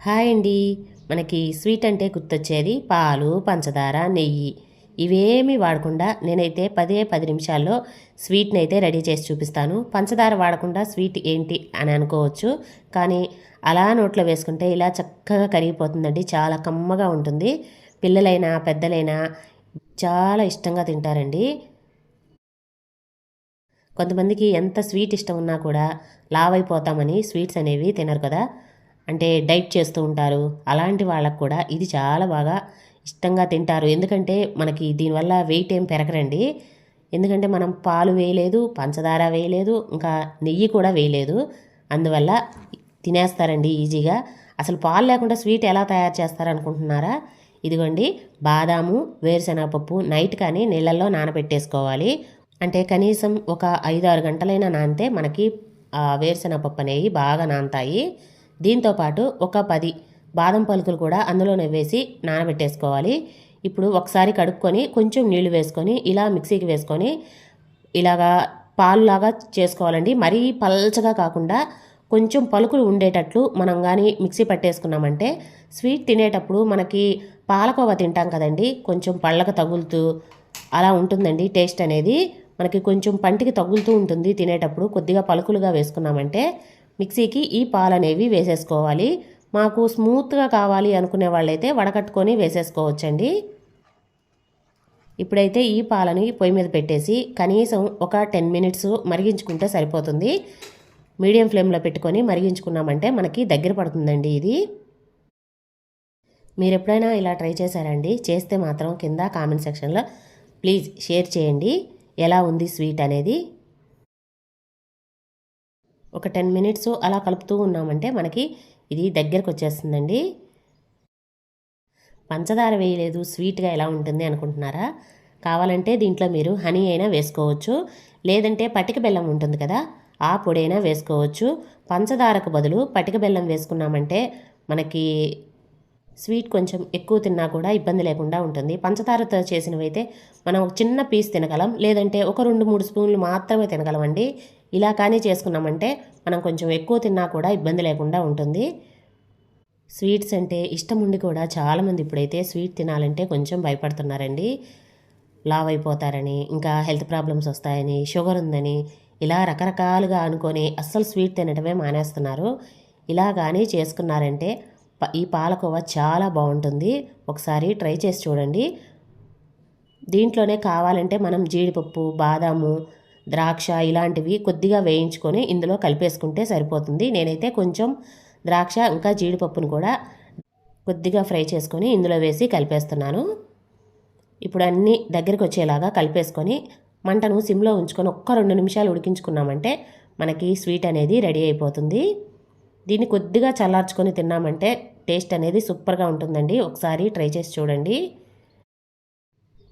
Hi అండి. మనకి sweet అంటే గుర్తొచ్చేది పాలు పంచదార నెయ్యి. ఇవేమీ వాడకుండా నేనైతే పదే పది నిమిషాల్లో స్వీట్ని అయితే రెడీ చేసి చూపిస్తాను. పంచదార వాడకుండా స్వీట్ ఏంటి అని అనుకోవచ్చు. కానీ అలా నోట్లో వేసుకుంటే ఇలా చక్కగా కరిగిపోతుందండి. చాలా కమ్మగా ఉంటుంది. పిల్లలైనా పెద్దలైనా చాలా ఇష్టంగా తింటారండి. కొంతమందికి ఎంత స్వీట్ ఇష్టం ఉన్నా కూడా లావైపోతామని అయిపోతామని స్వీట్స్ అనేవి తినరు కదా. అంటే డైట్ చేస్తూ ఉంటారు. అలాంటి వాళ్ళకు కూడా ఇది చాలా బాగా ఇష్టంగా తింటారు. ఎందుకంటే మనకి దీనివల్ల వెయిట్ ఏం పెరగరండి. ఎందుకంటే మనం పాలు వేయలేదు పంచదార వేయలేదు ఇంకా నెయ్యి కూడా వేయలేదు. అందువల్ల తినేస్తారండి ఈజీగా. అసలు పాలు లేకుండా స్వీట్ ఎలా తయారు చేస్తారనుకుంటున్నారా ఇదిగోండి బాదాము వేరుశనగపప్పు నైట్ కానీ నీళ్ళల్లో నానబెట్టేసుకోవాలి. అంటే కనీసం ఒక ఐదు ఆరు గంటలైనా నానితే మనకి వేరుశెనగ వేరుశనగపప్పు అనేవి బాగా నానతాయి. దీంతోపాటు ఒక పది బాదం పలుకులు కూడా అందులోనే వేసి నానబెట్టేసుకోవాలి. ఇప్పుడు ఒకసారి కడుక్కొని కొంచెం నీళ్ళు వేసుకొని ఇలా మిక్సీకి వేసుకొని ఇలాగా పాలులాగా చేసుకోవాలండి. మరీ పల్చగా కాకుండా కొంచెం పలుకులు ఉండేటట్లు మనం కానీ మిక్సీ పట్టేసుకున్నామంటే స్వీట్ తినేటప్పుడు మనకి పాలకోవ తింటాం కదండి. కొంచెం పళ్ళకు తగులుతూ అలా ఉంటుందండి టేస్ట్ అనేది. మనకి కొంచెం పంటికి తగులుతూ ఉంటుంది తినేటప్పుడు. కొద్దిగా పలుకులుగా వేసుకున్నామంటే మిక్సీకి ఈ పాలనేవి వేసేసుకోవాలి. మాకు స్మూత్గా కావాలి అనుకునే వాళ్ళైతే వడకట్టుకొని వేసేసుకోవచ్చండి. ఇప్పుడైతే ఈ పాలని పొయ్యి మీద పెట్టేసి కనీసం ఒక టెన్ మినిట్స్ మరిగించుకుంటే సరిపోతుంది. మీడియం ఫ్లేమ్లో పెట్టుకొని మరిగించుకున్నామంటే మనకి దగ్గర పడుతుందండి ఇది. మీరు ఎప్పుడైనా ఇలా ట్రై చేశారండి? చేస్తే మాత్రం కింద కామెంట్ సెక్షన్లో ప్లీజ్ షేర్ చేయండి. ఎలా ఉంది స్వీట్ అనేది? ఒక టెన్ మినిట్స్ అలా కలుపుతూ ఉన్నామంటే మనకి ఇది దగ్గరకు వచ్చేస్తుందండి. పంచదార వేయలేదు స్వీట్గా ఎలా ఉంటుంది అనుకుంటున్నారా? కావాలంటే దీంట్లో మీరు హనీ అయినా వేసుకోవచ్చు. లేదంటే పటిక బెల్లం ఉంటుంది కదా ఆ పొడైనా వేసుకోవచ్చు. పంచదారకు బదులు పటిక బెల్లం వేసుకున్నామంటే మనకి స్వీట్ కొంచెం ఎక్కువ తిన్నా కూడా ఇబ్బంది లేకుండా ఉంటుంది. పంచదారతో చేసినవి అయితే మనం చిన్న పీస్ తినగలం లేదంటే ఒక రెండు మూడు స్పూన్లు మాత్రమే తినగలమండి. ఇలా కానీ చేసుకున్నామంటే మనం కొంచెం ఎక్కువ తిన్నా కూడా ఇబ్బంది లేకుండా ఉంటుంది. స్వీట్స్ అంటే ఇష్టం ఉండి కూడా చాలామంది ఇప్పుడైతే స్వీట్ తినాలంటే కొంచెం భయపడుతున్నారండి. లావ్ అయిపోతారని ఇంకా హెల్త్ ప్రాబ్లమ్స్ వస్తాయని షుగర్ ఉందని ఇలా రకరకాలుగా అనుకొని అస్సలు స్వీట్ తినటమే మానేస్తున్నారు. ఇలా కానీ చేసుకున్నారంటే ఈ పాలకోవ చాలా బాగుంటుంది. ఒకసారి ట్రై చేసి చూడండి. దీంట్లోనే కావాలంటే మనం జీడిపప్పు బాదాము ద్రాక్ష ఇలాంటివి కొద్దిగా వేయించుకొని ఇందులో కలిపేసుకుంటే సరిపోతుంది. నేనైతే కొంచెం ద్రాక్ష ఇంకా జీడిపప్పును కూడా కొద్దిగా ఫ్రై చేసుకొని ఇందులో వేసి కలిపేస్తున్నాను. ఇప్పుడు అన్నీ దగ్గరికి వచ్చేలాగా కలిపేసుకొని మంటను సిమ్లో ఉంచుకొని ఒక్క రెండు నిమిషాలు ఉడికించుకున్నామంటే మనకి స్వీట్ అనేది రెడీ అయిపోతుంది. దీన్ని కొద్దిగా చల్లార్చుకొని తిన్నామంటే టేస్ట్ అనేది సూపర్గా ఉంటుందండి. ఒకసారి ట్రై చేసి చూడండి.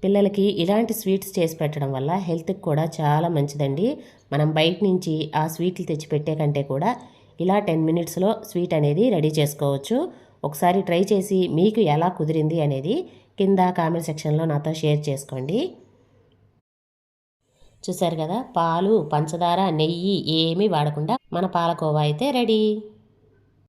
పిల్లలకి ఇలాంటి స్వీట్స్ చేసి పెట్టడం వల్ల హెల్త్కి కూడా చాలా మంచిదండి. మనం బయట నుంచి ఆ స్వీట్లు తెచ్చి పెట్టే కంటే కూడా ఇలా టెన్ మినిట్స్లో స్వీట్ అనేది రెడీ చేసుకోవచ్చు. ఒకసారి ట్రై చేసి మీకు ఎలా కుదిరింది అనేది కింద కామెంట్ సెక్షన్లో నాతో షేర్ చేసుకోండి. చూసారు కదా? పాలు పంచదార నెయ్యి ఏమీ వాడకుండా మన పాలకోవా అయితే రెడీ.